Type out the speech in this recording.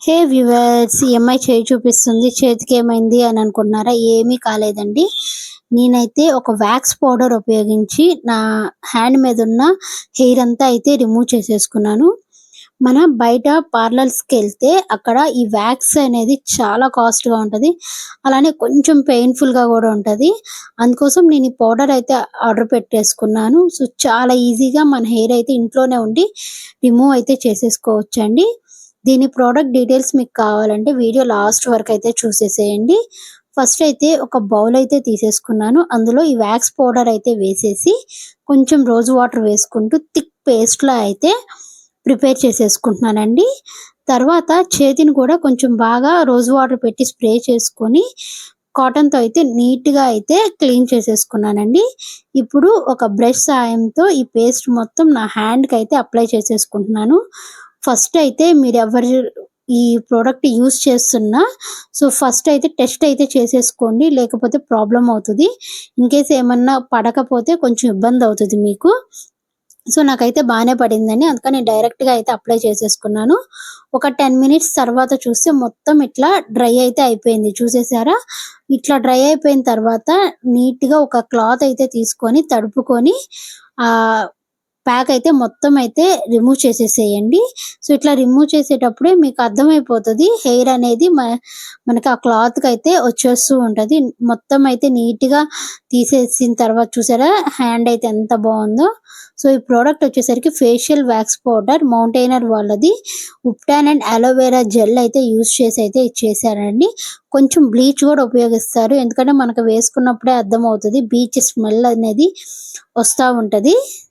హే viewers ఈ అమ్మాయి చేయి చూపిస్తుంది. చేతికి ఏమైంది అని అనుకుంటున్నారా? ఏమీ కాలేదండి. నేనైతే ఒక వ్యాక్స్ పౌడర్ ఉపయోగించి నా హ్యాండ్ మీద ఉన్న హెయిర్ అంతా అయితే రిమూవ్ చేసేసుకున్నాను. మన బయట పార్లర్స్కి వెళ్తే అక్కడ ఈ వ్యాక్స్ అనేది చాలా కాస్ట్గా ఉంటది. అలానే కొంచెం పెయిన్ఫుల్గా కూడా ఉంటుంది. అందుకోసం నేను ఈ పౌడర్ అయితే ఆర్డర్ పెట్టేసుకున్నాను. సో చాలా ఈజీగా మన హెయిర్ అయితే ఇంట్లోనే ఉండి రిమూవ్ అయితే చేసేసుకోవచ్చండి. దీని ప్రోడక్ట్ డీటెయిల్స్ మీకు కావాలంటే వీడియో లాస్ట్ వరకు అయితే చూసేసేయండి. ఫస్ట్ అయితే ఒక బౌల్ అయితే తీసేసుకున్నాను. అందులో ఈ వ్యాక్స్ పౌడర్ అయితే వేసేసి కొంచెం రోజు వాటర్ వేసుకుంటూ థిక్ పేస్ట్లా అయితే ప్రిపేర్ చేసేసుకుంటున్నానండి. తర్వాత చేతిని కూడా కొంచెం బాగా రోజు వాటర్ పెట్టి స్ప్రే చేసుకొని కాటన్తో అయితే నీట్గా అయితే క్లీన్ చేసేసుకున్నానండి. ఇప్పుడు ఒక బ్రష్ సాయంతో ఈ పేస్ట్ మొత్తం నా హ్యాండ్కి అయితే అప్లై చేసేసుకుంటున్నాను. ఫస్ట్ అయితే మీరు ఎవరు ఈ ప్రోడక్ట్ యూస్ చేస్తున్నా సో ఫస్ట్ అయితే టెస్ట్ అయితే చేసేసుకోండి లేకపోతే ప్రాబ్లం అవుతుంది. ఇన్ కేస్ ఏమన్నా పడకపోతే కొంచెం ఇబ్బంది అవుతుంది మీకు. సో నాకైతే బాగానే పడిందండి అందుకని నేను డైరెక్ట్గా అయితే అప్లై చేసేసుకున్నాను. ఒక టెన్ మినిట్స్ తర్వాత చూస్తే మొత్తం ఇట్లా డ్రై అయితే అయిపోయింది. చూసేసారా? ఇట్లా డ్రై అయిపోయిన తర్వాత నీట్గా ఒక క్లాత్ అయితే తీసుకొని తడుపుకొని ప్యాక్ అయితే మొత్తం అయితే రిమూవ్ చేసేసేయండి. సో ఇట్లా రిమూవ్ చేసేటప్పుడే మీకు అర్థమైపోతుంది హెయిర్ అనేది మ- మనకి ఆ క్లాత్కి అయితే వచ్చేస్తూ ఉంటుంది. మొత్తం అయితే నీట్గా తీసేసిన తర్వాత చూసారా హ్యాండ్ అయితే ఎంత బాగుందో. సో ఈ ప్రోడక్ట్ వచ్చేసరికి ఫేషియల్ వ్యాక్స్ పౌడర్ మౌంటైనర్ వాళ్ళది. Ubtan and aloe vera gel అయితే యూస్ చేసి అయితే ఇచ్చేసారండి. కొంచెం బ్లీచ్ కూడా ఉపయోగిస్తారు. ఎందుకంటే మనకు వేసుకున్నప్పుడే అర్థం అవుతుంది బీచ్ స్మెల్ అనేది వస్తూ ఉంటుంది.